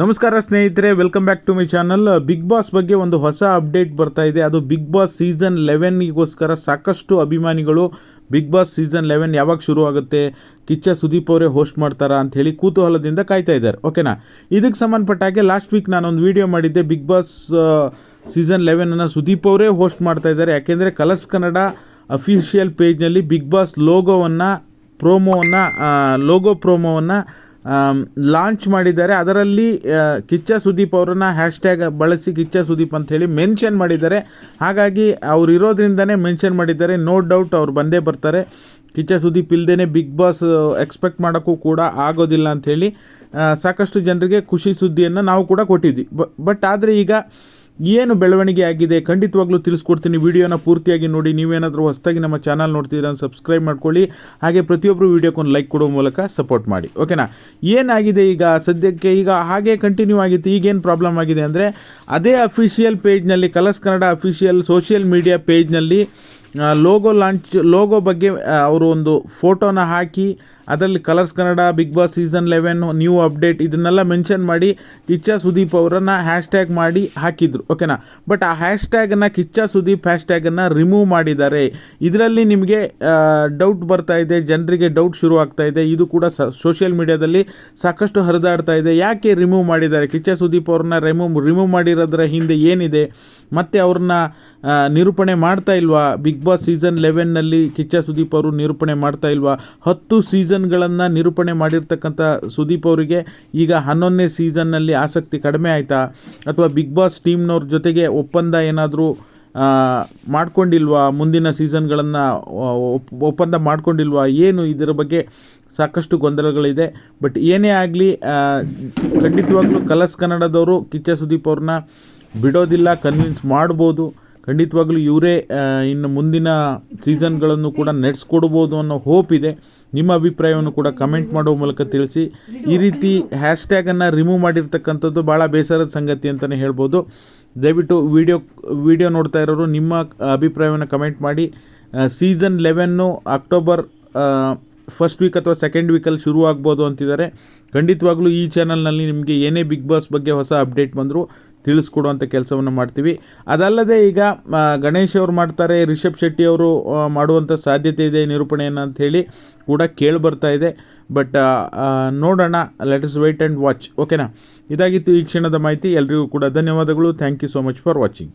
ನಮಸ್ಕಾರ ಸ್ನೇಹಿತರೆ welcome back to my channel Bigg Boss ಬಗ್ಗೆ ಒಂದು ಹೊಸ ಅಪ್ಡೇಟ್ ಬರ್ತಾ ಇದೆ. ಅದು ಬಿಗ್ ಬಾಸ್ ಸೀಸನ್ ಲೆವೆನ್ಗೋಸ್ಕರ ಸಾಕಷ್ಟು ಅಭಿಮಾನಿಗಳು ಬಿಗ್ ಬಾಸ್ ಸೀಸನ್ ಲೆವೆನ್ ಯಾವಾಗ ಶುರು ಆಗುತ್ತೆ ಕಿಚ್ಚ ಸುದೀಪ್ ಅವರೇ ಹೋಸ್ಟ್ ಮಾಡ್ತಾರಾ ಅಂತ ಹೇಳಿ ಕುತೂಹಲದಿಂದ ಕಾಯ್ತಾ ಇದ್ದಾರೆ. ಓಕೆನಾ ಇದಕ್ಕೆ ಸಂಬಂಧಪಟ್ಟ ಹಾಗೆ ಲಾಸ್ಟ್ ವೀಕ್ ನಾನೊಂದು ವಿಡಿಯೋ ಮಾಡಿದ್ದೆ. ಬಿಗ್ ಬಾಸ್ ಸೀಸನ್ ಲೆವೆನನ್ನು ಸುದೀಪ್ ಅವರೇ ಹೋಸ್ಟ್ ಮಾಡ್ತಾ ಇದ್ದಾರೆ. ಯಾಕೆಂದರೆ ಕಲರ್ಸ್ ಕನ್ನಡ ಅಫಿಷಿಯಲ್ ಪೇಜ್ನಲ್ಲಿ ಬಿಗ್ ಬಾಸ್ ಲೋಗೋವನ್ನು ಪ್ರೋಮೋವನ್ನು ಲೋಗೋ ಪ್ರೋಮೋವನ್ನು ಲಾಂಚ್ ಮಾಡಿದ್ದಾರೆ. ಅದರಲ್ಲಿ ಕಿಚ್ಚ ಸುದೀಪ್ ಅವರನ್ನ ಹ್ಯಾಶ್ಟ್ಯಾಗ್ ಬಳಸಿ ಕಿಚ್ಚ ಸುದೀಪ್ ಅಂತ ಹೇಳಿ ಮೆನ್ಷನ್ ಮಾಡಿದ್ದಾರೆ. ಹಾಗಾಗಿ ಅವ್ರು ಇರೋದ್ರಿಂದನೇ ಮೆನ್ಷನ್ ಮಾಡಿದ್ದಾರೆ. ನೋ ಡೌಟ್ ಅವ್ರು ಬಂದೇ ಬರ್ತಾರೆ. ಕಿಚ್ಚ ಸುದೀಪ್ ಇಲ್ಲದೇ ಬಿಗ್ ಬಾಸ್ ಎಕ್ಸ್ಪೆಕ್ಟ್ ಮಾಡೋಕ್ಕೂ ಕೂಡ ಆಗೋದಿಲ್ಲ ಅಂಥೇಳಿ ಸಾಕಷ್ಟು ಜನರಿಗೆ ಖುಷಿ ಸುದ್ದಿಯನ್ನು ನಾವು ಕೂಡ ಕೊಟ್ಟಿದ್ವಿ. ಬಟ್ ಆದರೆ ಈಗ ಏನು ಬೆಳವಣಿಗೆ ಆಗಿದೆ ಖಂಡಿತವಾಗ್ಲೂ ತಿಳಿಸ್ಕೊಡ್ತೀನಿ. ವಿಡಿಯೋನ ಪೂರ್ತಿಯಾಗಿ ನೋಡಿ. ನೀವೇನಾದರೂ ಹೊಸದಾಗಿ ನಮ್ಮ ಚಾನಲ್ ನೋಡ್ತಿದ್ದೀರ ಸಬ್ಸ್ಕ್ರೈಬ್ ಮಾಡ್ಕೊಳ್ಳಿ. ಹಾಗೆ ಪ್ರತಿಯೊಬ್ಬರು ವೀಡಿಯೋಕ್ಕೊಂದು ಲೈಕ್ ಕೊಡೋ ಮೂಲಕ ಸಪೋರ್ಟ್ ಮಾಡಿ. ಓಕೆನಾ? ಏನಾಗಿದೆ ಈಗ? ಸದ್ಯಕ್ಕೆ ಈಗ ಹಾಗೆ ಕಂಟಿನ್ಯೂ ಆಗಿತ್ತು. ಈಗೇನು ಪ್ರಾಬ್ಲಮ್ ಆಗಿದೆ ಅಂದರೆ ಅದೇ official ಪೇಜ್ನಲ್ಲಿ Colors Kannada official social media ಪೇಜ್ನಲ್ಲಿ logo launch logo ಬಗ್ಗೆ ಅವರು ಒಂದು ಫೋಟೋನ ಹಾಕಿ ಅದರಲ್ಲಿ Colors Kannada Bigg Boss season eleven new update ಇದನ್ನೆಲ್ಲ ಮೆನ್ಷನ್ ಮಾಡಿ ಕಿಚ್ಚ ಸುದೀಪ್ ಅವರನ್ನು ಹ್ಯಾಶ್ ಟ್ಯಾಗ್ ಮಾಡಿ ಹಾಕಿದ್ರು ಓಕೆನಾ ಬಟ್ ಆ ಹ್ಯಾಶ್ಟ್ಯಾಗನ್ನು ಕಿಚ್ಚ ಸುದೀಪ್ ಹ್ಯಾಶ್ಟ್ಯಾಗನ್ನು ರಿಮೂವ್ ಮಾಡಿದ್ದಾರೆ. ಇದರಲ್ಲಿ ನಿಮಗೆ ಡೌಟ್ ಬರ್ತಾ ಇದೆ, ಜನರಿಗೆ ಡೌಟ್ ಶುರು ಆಗ್ತಾ ಇದೆ. ಇದು ಕೂಡ ಸೋಷಿಯಲ್ ಮೀಡಿಯಾದಲ್ಲಿ ಸಾಕಷ್ಟು ಹರಿದಾಡ್ತಾ ಇದೆ. ಯಾಕೆ ರಿಮೂವ್ ಮಾಡಿದ್ದಾರೆ? ಕಿಚ್ಚ ಸುದೀಪ್ ಅವ್ರನ್ನ ರಿಮೂವ್ ರಿಮೂವ್ ಮಾಡಿರೋದ್ರ ಹಿಂದೆ ಏನಿದೆ? ಮತ್ತೆ ಅವ್ರನ್ನ ನಿರೂಪಣೆ ಮಾಡ್ತಾ ಇಲ್ವಾ? ಬಿಗ್ ಬಾಸ್ ಸೀಸನ್ ಲೆವೆನ್ನಲ್ಲಿ ಕಿಚ್ಚ ಸುದೀಪ್ ಅವರು ನಿರೂಪಣೆ ಮಾಡ್ತಾ ಇಲ್ವಾ? ಹತ್ತು ಸೀಸನ್ಗಳನ್ನು ನಿರೂಪಣೆ ಮಾಡಿರ್ತಕ್ಕಂಥ ಸುದೀಪ್ ಅವರಿಗೆ ಈಗ ಹನ್ನೊಂದನೇ ಸೀಸನ್ನಲ್ಲಿ ಆಸಕ್ತಿ ಕಡಿಮೆ ಆಯಿತಾ? ಅಥವಾ ಬಿಗ್ ಬಾಸ್ ಟೀಮ್ನವ್ರ ಜೊತೆಗೆ ಒಪ್ಪಂದ ಏನಾದರೂ ಮಾಡ್ಕೊಂಡಿಲ್ವಾ? ಮುಂದಿನ ಸೀಸನ್ಗಳನ್ನು ಒಪ್ಪಂದ ಮಾಡ್ಕೊಂಡಿಲ್ವಾ? ಏನು ಇದರ ಬಗ್ಗೆ ಸಾಕಷ್ಟು ಗೊಂದಲಗಳಿದೆ. ಬಟ್ ಏನೇ ಆಗಲಿ ಖಂಡಿತವಾಗ್ಲೂ ಕಲರ್ಸ್ ಕನ್ನಡದವರು ಕಿಚ್ಚ ಸುದೀಪ್ ಅವ್ರನ್ನ ಬಿಡೋದಿಲ್ಲ ಕನ್ವಿನ್ಸ್ ಮಾಡ್ಬೋದು. ಖಂಡಿತವಾಗ್ಲೂ ಇವರೇ ಇನ್ನು ಮುಂದಿನ ಸೀಸನ್ಗಳನ್ನು ಕೂಡ ನಡೆಸ್ಕೊಡ್ಬೋದು ಅನ್ನೋ ಹೋಪ್ ಇದೆ. ನಿಮ್ಮ ಅಭಿಪ್ರಾಯವನ್ನು ಕೂಡ ಕಮೆಂಟ್ ಮಾಡೋ ಮೂಲಕ ತಿಳಿಸಿ. ಈ ರೀತಿ ಹ್ಯಾಶ್ ಟ್ಯಾಗನ್ನು ರಿಮೂವ್ ಮಾಡಿರ್ತಕ್ಕಂಥದ್ದು ಭಾಳ ಬೇಸರದ ಸಂಗತಿ ಅಂತಲೇ ಹೇಳ್ಬೋದು. ದಯವಿಟ್ಟು ವಿಡಿಯೋ ವಿಡಿಯೋ ನೋಡ್ತಾ ಇರೋರು ನಿಮ್ಮ ಅಭಿಪ್ರಾಯವನ್ನು ಕಮೆಂಟ್ ಮಾಡಿ. ಸೀಸನ್ ಲೆವೆನ್ನು ಅಕ್ಟೋಬರ್ ಫಸ್ಟ್ ವೀಕ್ ಅಥವಾ ಸೆಕೆಂಡ್ ವೀಕಲ್ಲಿ ಶುರು ಆಗ್ಬೋದು ಅಂತಿದ್ದಾರೆ. ಖಂಡಿತವಾಗ್ಲೂ ಈ ಚಾನಲ್ನಲ್ಲಿ ನಿಮಗೆ ಏನೇ ಬಿಗ್ ಬಾಸ್ ಬಗ್ಗೆ ಹೊಸ ಅಪ್ಡೇಟ್ ಬಂದರೂ ತಿಳಿಸ್ಕೊಡುವಂಥ ಕೆಲಸವನ್ನು ಮಾಡ್ತೀವಿ. ಅದಲ್ಲದೆ ಈಗ ಗಣೇಶ್ ಅವರು ಮಾಡ್ತಾರೆ, ರಿಷಬ್ ಶೆಟ್ಟಿ ಅವರು ಮಾಡುವಂಥ ಸಾಧ್ಯತೆ ಇದೆ ನಿರೂಪಣೆಯನ್ನು ಅಂತ ಹೇಳಿ ಕೂಡ ಕೇಳಿ ಬರ್ತಾ ಇದೆ. ಬಟ್ ನೋಡೋಣ let us wait and watch ಓಕೆನಾ ಇದಾಗಿತ್ತು ಈ ಕ್ಷಣದ ಮಾಹಿತಿ. ಎಲ್ರಿಗೂ ಕೂಡ ಧನ್ಯವಾದಗಳು. Thank you so much for watching